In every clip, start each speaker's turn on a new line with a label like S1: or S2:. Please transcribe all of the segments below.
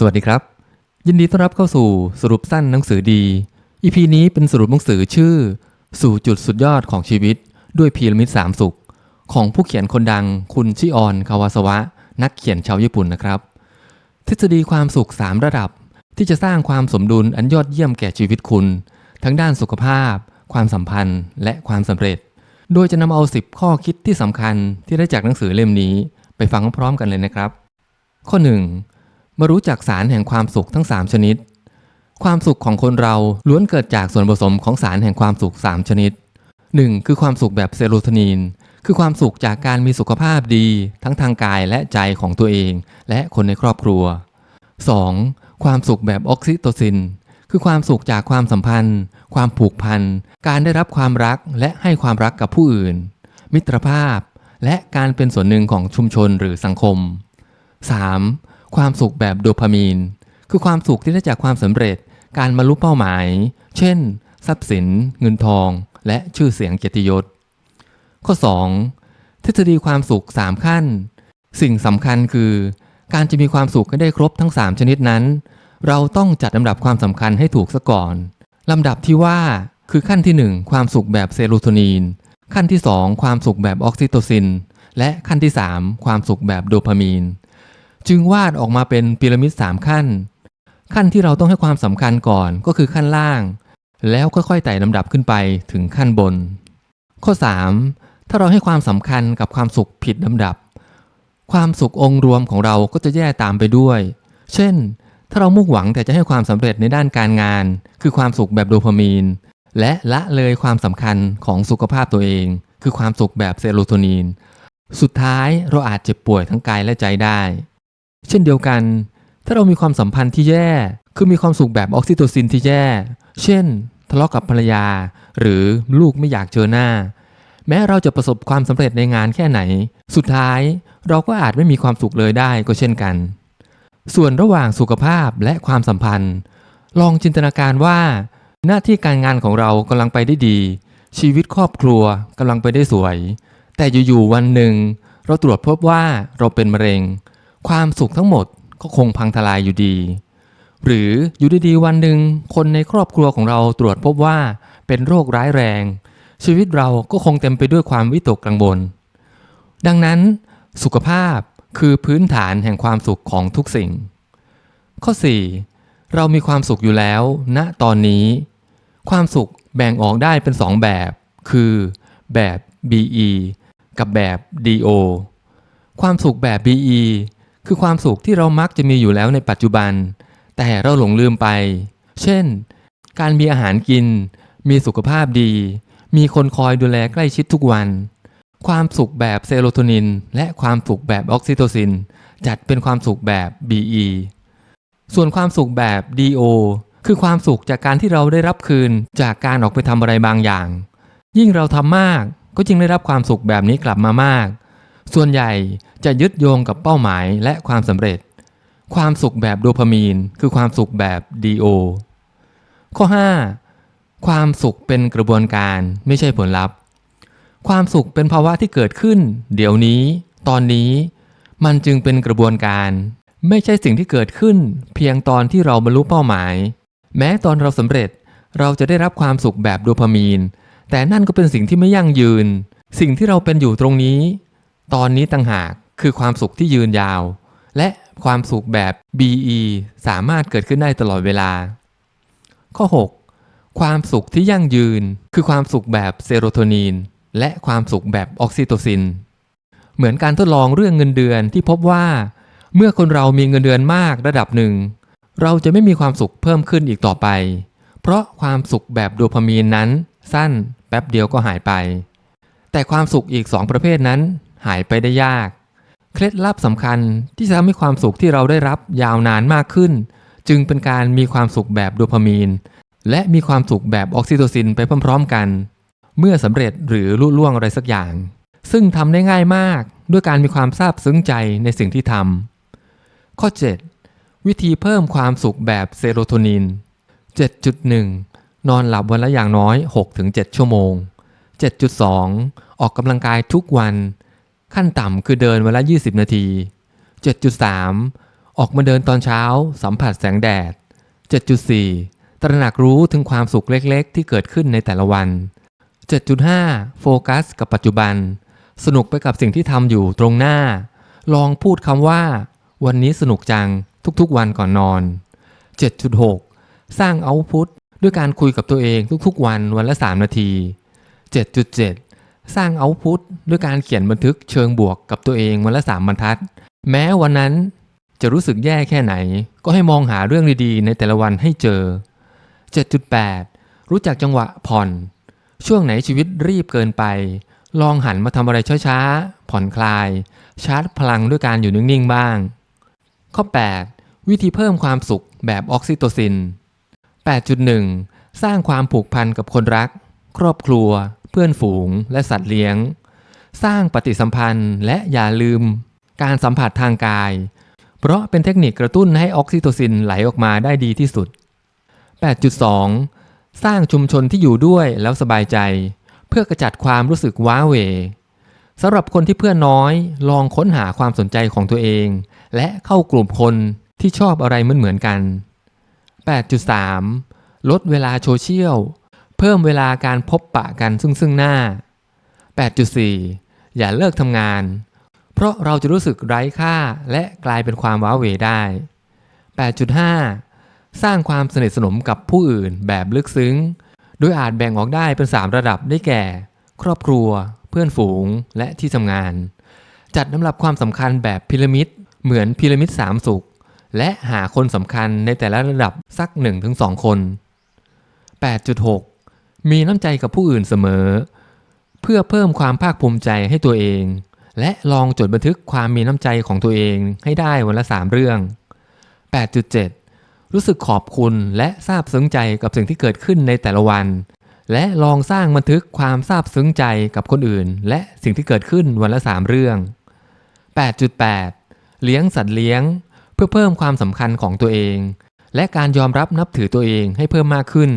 S1: สวัสดีครับ ยินดีต้อนรับเข้าสู่สรุปสั้นหนังสือดี EP นี้เป็นสรุปหนังสือชื่อ สู่จุดสุดยอดของชีวิต ด้วยพีระมิดสามสุข ของผู้เขียนคนดังคุณชิออนคาวาสวะ นักเขียนชาวญี่ปุ่นนะครับ ทฤษฎีความสุข 3 ระดับ ที่จะสร้างความสมดุลอันยอดเยี่ยมแก่ชีวิตคุณ ทั้งด้านสุขภาพ ความสัมพันธ์ และความสำเร็จ โดยจะนำเอา 10 ข้อคิดที่สำคัญที่ได้จากหนังสือเล่มนี้ ไปฟังพร้อมกันเลยนะครับ ข้อ 1. มารู้จักสารแห่งความสุขทั้ง 3 ชนิด ความสุขของคนเราล้วนเกิดจากส่วนผสมของสารแห่งความสุข 3 ชนิด 1. คือความสุขแบบเซโรโทนิน คือความสุขจากการมีสุขภาพดี ทั้งทางกายและใจของตัวเอง และคนในครอบครัว 2. ความสุขแบบออกซิโตซิน คือความสุขจากความสัมพันธ์ ความผูกพัน การได้รับความรักและให้ความรักกับผู้อื่น มิตรภาพ และการเป็นส่วนหนึ่งของชุมชนหรือสังคม 3. ความสุขแบบโดพามีน คือความสุขที่ได้จากความสำเร็จ การบรรลุเป้าหมาย เช่น ทรัพย์สิน เงินทอง และชื่อเสียงเกียรติยศ ข้อ 2. ทฤษฎีความสุข 3 ขั้น สิ่งสำคัญคือ การจะมีความสุขให้ได้ครบทั้ง 3 ชนิดนั้น เราต้องจัดลำดับความสำคัญให้ถูกซะก่อนลำดับที่ว่าคือขั้นที่ 1 ความสุขแบบเซโรโทนินขั้นที่ 2 ความสุขแบบออกซิโตซิน และขั้นที่ 3 ความสุขแบบโดพามีน จึงวาดออกมาเป็นพีระมิด3ขั้น ขั้นที่เราต้องให้ความสำคัญก่อนก็คือขั้นล่าง แล้วค่อยๆไต่ลำดับขึ้นไปถึงขั้นบน ข้อ 3. ถ้าเราให้ความสำคัญกับความสุขผิดลำดับ ความสุของค์รวมของเราก็จะแย่ตามไปด้วย เช่น ถ้าเรามุ่งหวังแต่จะให้ความสำเร็จในด้านการงาน คือความสุขแบบโดพามีน และละเลยความสำคัญของสุขภาพตัวเอง คือความสุขแบบเซโรโทนิน สุดท้ายเราอาจเจ็บป่วยทั้งกายและใจได้ เช่นเดียวกัน ถ้าเรามีความสัมพันธ์ที่แย่ คือมีความสุขแบบออกซิโตซินที่แย่ เช่น ทะเลาะกับภรรยา หรือลูกไม่อยากเจอหน้า แม้เราจะประสบความสำเร็จในงานแค่ไหน สุดท้ายเราก็อาจไม่มีความสุขเลยได้ก็เช่นกัน ส่วนระหว่างสุขภาพและความสัมพันธ์ ลองจินตนาการว่า หน้าที่การงานของเรากำลังไปได้ดี ชีวิตครอบครัวกำลังไปได้สวย แต่อยู่ๆวันหนึ่ง เราตรวจพบว่าเราเป็นมะเร็ง ความสุขทั้งหมดก็คงพังทลายอยู่ดี หรืออยู่ดีๆวันหนึ่งคนในครอบครัวของเราตรวจพบว่าเป็นโรคร้ายแรง ชีวิตเราก็คงเต็มไปด้วยความวิตกกังวล ดังนั้น สุขภาพคือพื้นฐานแห่งความสุขของทุกสิ่ง ข้อ 4. เรามีความสุขอยู่แล้วณตอนนี้ ความสุขแบ่งออกได้เป็น 2 แบบ คือแบบ BE กับแบบ DO ความสุขแบบ BE คือความสุขที่เรามักจะมีอยู่แล้วในปัจจุบัน แต่เราหลงลืมไป เช่น การมีอาหารกิน มีสุขภาพดี มีคนคอยดูแลใกล้ชิดทุกวัน ความสุขแบบเซโรโทนิน และความสุขแบบออกซิโตซิน จัดเป็นความสุขแบบ BE ส่วนความสุขแบบ DO คือความสุขจากการที่เราได้รับคืนจากการออกไปทำอะไรบางอย่าง ยิ่งเราทำมากก็ยิ่งได้รับความสุขแบบนี้กลับมามาก ส่วนใหญ่จะยึดโยงกับเป้าหมายและความสำเร็จ ความสุขแบบโดพามีน คือความสุขแบบ DO ข้อ 5. ความสุขเป็นกระบวนการไม่ใช่ผลลัพธ์ ความสุขเป็นภาวะที่เกิดขึ้น เดี๋ยวนี้ ตอนนี้ มันจึงเป็นกระบวนการ ไม่ใช่สิ่งที่เกิดขึ้น เพียงตอนที่เราบรรลุเป้าหมาย แม้ตอนเราสำเร็จเราจะได้รับความสุขแบบโดพามีน แต่นั่นก็เป็นสิ่งที่ไม่ยั่งยืน สิ่งที่เราเป็นอยู่ตรงนี้ ตอนนี้ต่างหากคือความสุขที่ยืนยาว และความสุขแบบ BE สามารถเกิดขึ้นได้ตลอดเวลา ข้อ 6. ความสุขที่ยั่งยืน คือความสุขแบบเซโรโทนินและความสุขแบบออกซิโตซิน เหมือนการทดลองเรื่องเงินเดือนที่พบว่า เมื่อคนเรามีเงินเดือนมากระดับหนึ่ง เราจะไม่มีความสุขเพิ่มขึ้นอีกต่อไป เพราะความสุขแบบโดพามีนนั้น สั้นแป๊บเดียวก็หายไป แต่ความสุขอีก 2 ประเภทนั้น หายไปได้ยาก เคล็ดลับสำคัญที่จะทำให้ความสุขที่เราได้รับยาวนานมากขึ้น จึงเป็นการมีความสุขแบบโดพามีน และมีความสุขแบบออกซิโตซินไปพร้อมๆกัน เมื่อสำเร็จหรือลุล่วงอะไรสักอย่าง ซึ่งทำได้ง่ายมากด้วยการมีความซาบซึ้งใจในสิ่งที่ทำข้อ 7. วิธีเพิ่มความสุขแบบเซโรโทนิน 7.1 นอนหลับวันละอย่างน้อย 6-7 ชั่วโมง 7.2 ออกกำลังกายทุกวัน ขั้นต่ำคือเดินวันละ 20 นาที 7.3 ออกมาเดินตอนเช้า สัมผัสแสงแดด 7.4 ตระหนักรู้ถึงความสุขเล็กๆ ที่เกิดขึ้นในแต่ละวัน 7.5 โฟกัส กับปัจจุบัน สนุกไปกับสิ่งที่ทำอยู่ตรงหน้า ลองพูดคำว่า วันนี้สนุกจังทุกๆวันก่อนนอน 7.6 สร้างเอาพุตด้วยการคุยกับตัวเองทุกๆวันวันละ 3 นาที 7.7 สร้างเอาพุตด้วยการเขียนบันทึกเชิงบวกกับตัวเองวันละ3บรรทัด แม้วันนั้นจะรู้สึกแย่แค่ไหน ก็ให้มองหาเรื่องดีๆ ในแต่ละวันให้เจอ 7.8 รู้จักจังหวะผ่อน ช่วงไหนชีวิตรีบเกินไป ลองหันมาทำอะไรช้าๆ ผ่อนคลาย ชาร์จพลังด้วยการอยู่นิ่งๆ บ้าง ข้อ 8 วิธีเพิ่มความสุขแบบออกซิโตซิน 8.1 สร้างความผูกพันกับคนรัก ครอบครัว พื่อนฝูง และสัตว์เลี้ยง สร้างปฏิสัมพันธ์และอย่าลืม การสัมผัสทางกาย เพราะเป็นเทคนิคกระตุ้นให้ออกซิโตซินไหลออกมาได้ดีที่สุด 8.2 สร้างชุมชนที่อยู่ด้วยแล้วสบายใจ เพื่อกระจัดความรู้สึกว้าเหวสำหรับคนที่เพื่อนน้อยลองค้นหาความสนใจของตัวเอง และเข้ากลุ่มคนที่ชอบอะไรเหมือนๆกัน 8.3 ลดเวลาโซเชียล เพิ่มเวลาการพบปะกันซึ่งซึ่งหน้า 8.4 อย่าเลิกทำงาน เพราะเราจะรู้สึกไร้ค่าและกลายเป็นความว้าเหวได้ 8.5 สร้างความสนิทสนมกับผู้อื่นแบบลึกซึ้ง โดยอาจแบ่งออกได้เป็น 3 ระดับได้แก่ ครอบครัว เพื่อนฝูงและที่ทำงาน จัดลำดับความสำคัญแบบพีระมิด เหมือนพีระมิดสามสุข และหาคนสำคัญในแต่ละระดับสัก 1-2 คน 8.6 มีน้ำใจกับผู้อื่นเสมอ เพื่อเพิ่มความภาคภูมิใจให้ตัวเอง และลองจดบันทึกความมีน้ำใจของตัวเองให้ได้วันละ 3 เรื่อง 8.7 รู้สึกขอบคุณและซาบซึ้งใจกับสิ่งที่เกิดขึ้นในแต่ละวัน และลองสร้างบันทึกความซาบซึ้งใจกับคนอื่น และสิ่งที่เกิดขึ้นวันละ 3 เรื่อง 8.8 เลี้ยงสัตว์เลี้ยง เพื่อเพิ่มความสำคัญของตัวเอง และการยอมรับนับถือตัวเองให้เพิ่มมากขึ้น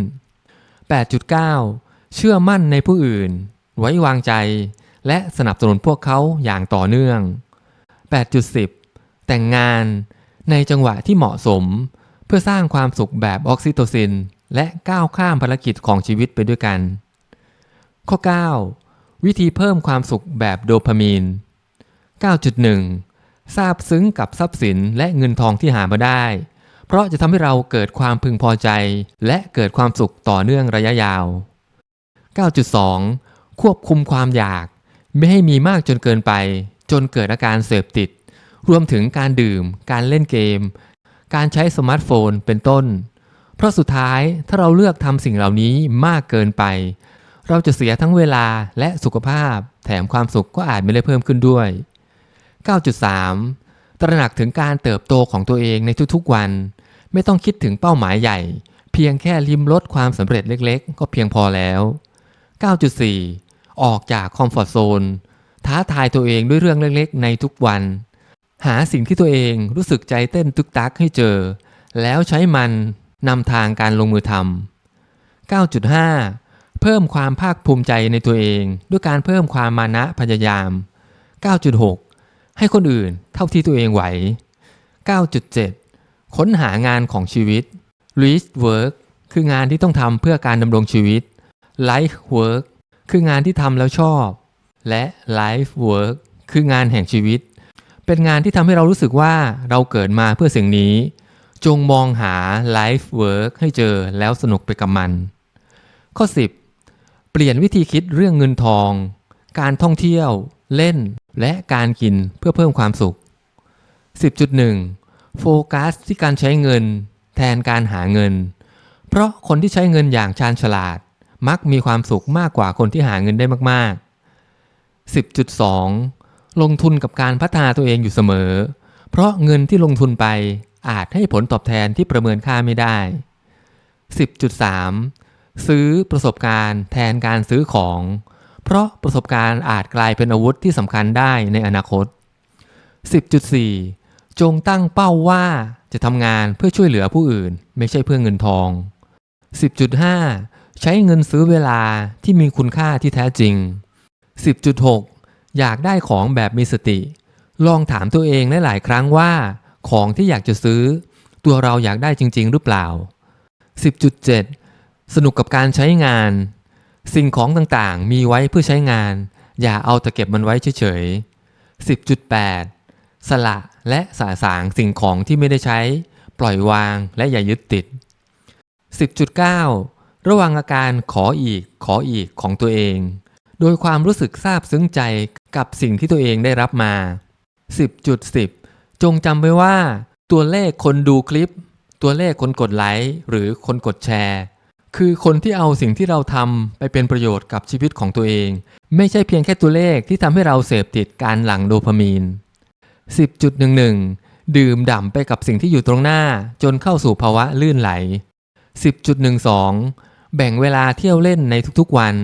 S1: 8.9 เชื่อมั่นในผู้อื่น ไว้วางใจ และสนับสนุนพวกเขาอย่างต่อเนื่อง 8.10 แต่งงานในจังหวะที่เหมาะสม เพื่อสร้างความสุขแบบออกซิโตซิน และก้าวข้ามภารกิจของชีวิตไปด้วยกัน ข้อ 9 วิธีเพิ่มความสุขแบบโดพามีน 9.1 ทราบซึ้งกับทรัพย์สินและเงินทองที่หามาได้ เพราะจะทำให้เราเกิดความพึงพอใจ และเกิดความสุขต่อเนื่องระยะยาว 9.2 ควบคุมความอยาก ไม่ให้มีมากจนเกินไป จนเกิดอาการเสพติด รวมถึงการดื่ม การเล่นเกม การใช้สมาร์ทโฟนเป็นต้น เพราะสุดท้ายถ้าเราเลือกทำสิ่งเหล่านี้มากเกินไป เราจะเสียทั้งเวลาและสุขภาพ แถมความสุขก็อาจไม่ได้เพิ่มขึ้นด้วย 9.3 ตระหนักถึงการเติบโตของตัวเองในทุกๆวัน ไม่ต้องคิดถึงเป้าหมายใหญ่ เพียงแค่ริมลดความสำเร็จเล็กๆ ก็เพียงพอแล้ว 9.4 ออกจากคอมฟอร์ทโซนท้าทายตัวเองด้วยเรื่องเล็กๆ ในทุกวัน หาสิ่งที่ตัวเองรู้สึกใจเต้นตึกตักให้เจอ แล้วใช้มันนำทางการลงมือทำ 9.5 เพิ่มความภาคภูมิใจในตัวเอง ด้วยการเพิ่มความมานะพยายาม 9.6 ให้คนอื่นเท่าที่ตัวเองไหว 9.7 ค้นหางานของชีวิต Reach Work คืองานที่ต้องทำเพื่อการดำรงชีวิต Life Work คืองานที่ทำแล้วชอบ และ Life Work คืองานแห่งชีวิต เป็นงานที่ทำให้เรารู้สึกว่าเราเกิดมาเพื่อสิ่งนี้ จงมองหา Life Work ให้เจอแล้วสนุกไปกับมัน ข้อ 10 เปลี่ยนวิธีคิดเรื่องเงินทอง การท่องเที่ยว เล่น และการกินเพื่อเพิ่มความสุข 10.1 โฟกัสที่การใช้เงิน แทนการหาเงิน เพราะคนที่ใช้เงินอย่างชาญฉลาด มักมีความสุขมากกว่าคนที่หาเงินได้มาก ๆ 10.2 ลงทุนกับการพัฒนาตัวเองอยู่เสมอ เพราะเงินที่ลงทุนไปอาจให้ผลตอบแทนที่ประเมินค่าไม่ได้ 10.3 ซื้อประสบการณ์แทนการซื้อของ เพราะประสบการณ์อาจกลายเป็นอาวุธที่สำคัญได้ในอนาคต 10.4 จงตั้งเป้าว่าจะทำงานเพื่อช่วยเหลือผู้อื่น ไม่ใช่เพื่อเงินทอง 10.5 ใช้เงินซื้อเวลาที่มีคุณค่าที่แท้จริง 10.6 อยากได้ของแบบมีสติ ลองถามตัวเองหลายๆครั้งว่า ของที่อยากจะซื้อ ตัวเราอยากได้จริง ๆ หรือเปล่า 10.7 สนุกกับการใช้งาน สิ่งของต่างๆ มีไว้เพื่อใช้งาน อย่าเอาแต่เก็บมันไว้เฉยๆ 10.8 สละและสาสางสิ่งของที่ไม่ได้ใช้ ปล่อยวางและอย่ายึดติด 10.9 ระวังอาการขออีกขออีกของตัวเอง โดยความรู้สึกซาบซึ้งใจกับสิ่งที่ตัวเองได้รับมา 10.10 จงจำไว้ว่า ตัวเลขคนดูคลิป ตัวเลขคนกดไลค์หรือคนกดแชร์ คือคนที่เอาสิ่งที่เราทำไปเป็นประโยชน์กับชีวิตของตัวเอง ไม่ใช่เพียงแค่ตัวเลขที่ทำให้เราเสพติดการหลั่งโดพามีน 10.11 ดื่มด่ำไปกับสิ่งที่อยู่ตรงหน้าจนเข้าสู่ภาวะลื่นไหล 10.12 แบ่งเวลาเที่ยวเล่นในทุกๆวัน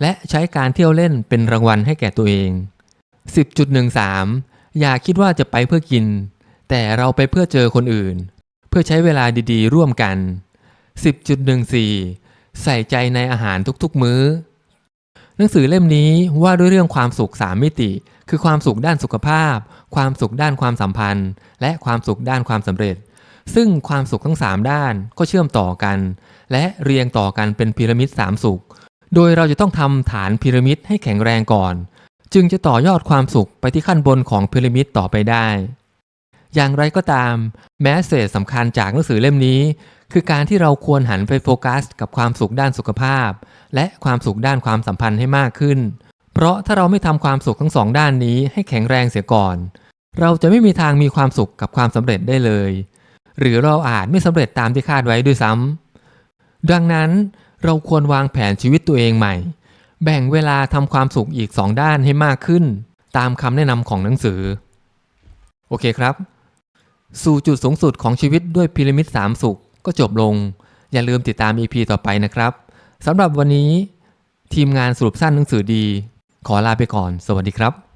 S1: และใช้การเที่ยวเล่นเป็นรางวัลให้แก่ตัวเอง 10.13 อย่าคิดว่าจะไปเพื่อกิน แต่เราไปเพื่อเจอคนอื่น เพื่อใช้เวลาดีๆ ร่วมกัน 10.14 ใส่ใจในอาหารทุกๆมื้อ หนังสือเล่มนี้ว่าด้วยเรื่องความสุขสามมิติ คือความสุขด้านสุขภาพ ความสุขด้านความสัมพันธ์ และความสุขด้านความสำเร็จ ซึ่งความสุขทั้ง 3 ด้านก็เชื่อมต่อกัน และเรียงต่อกันเป็นพีระมิดสามสุข โดยเราจะต้องทำฐานพีระมิดให้แข็งแรงก่อน จึงจะต่อยอดความสุขไปที่ขั้นบนของพีระมิดต่อไปได้ อย่างไรก็ตาม แมสเซจสำคัญจากหนังสือเล่มนี้ คือการที่เราควรหันไปโฟกัส กับความสุขด้านสุขภาพ และความสุขด้านความสัมพันธ์ให้มากขึ้น เพราะถ้าเราไม่ทำความสุขทั้งสองด้านนี้ให้แข็งแรงเสียก่อน เราจะไม่มีทางมีความสุขกับความสำเร็จได้เลย หรือเราอาจไม่สำเร็จตามที่คาดไว้ด้วยซ้ำดังนั้นเราควรวางแผนชีวิตตัวเองใหม่ แบ่งเวลาทำความสุขอีกสองด้านให้มากขึ้น ตามคำแนะนำของหนังสือ โอเคครับ สู่จุดสูงสุดของชีวิตด้วยพีระมิดสามสุขก็จบลง อย่าลืมติดตาม EP ต่อไปนะครับสำหรับวันนี้ ทีมงานสรุปสั้นหนังสือดี ขอลาไปก่อน สวัสดีครับ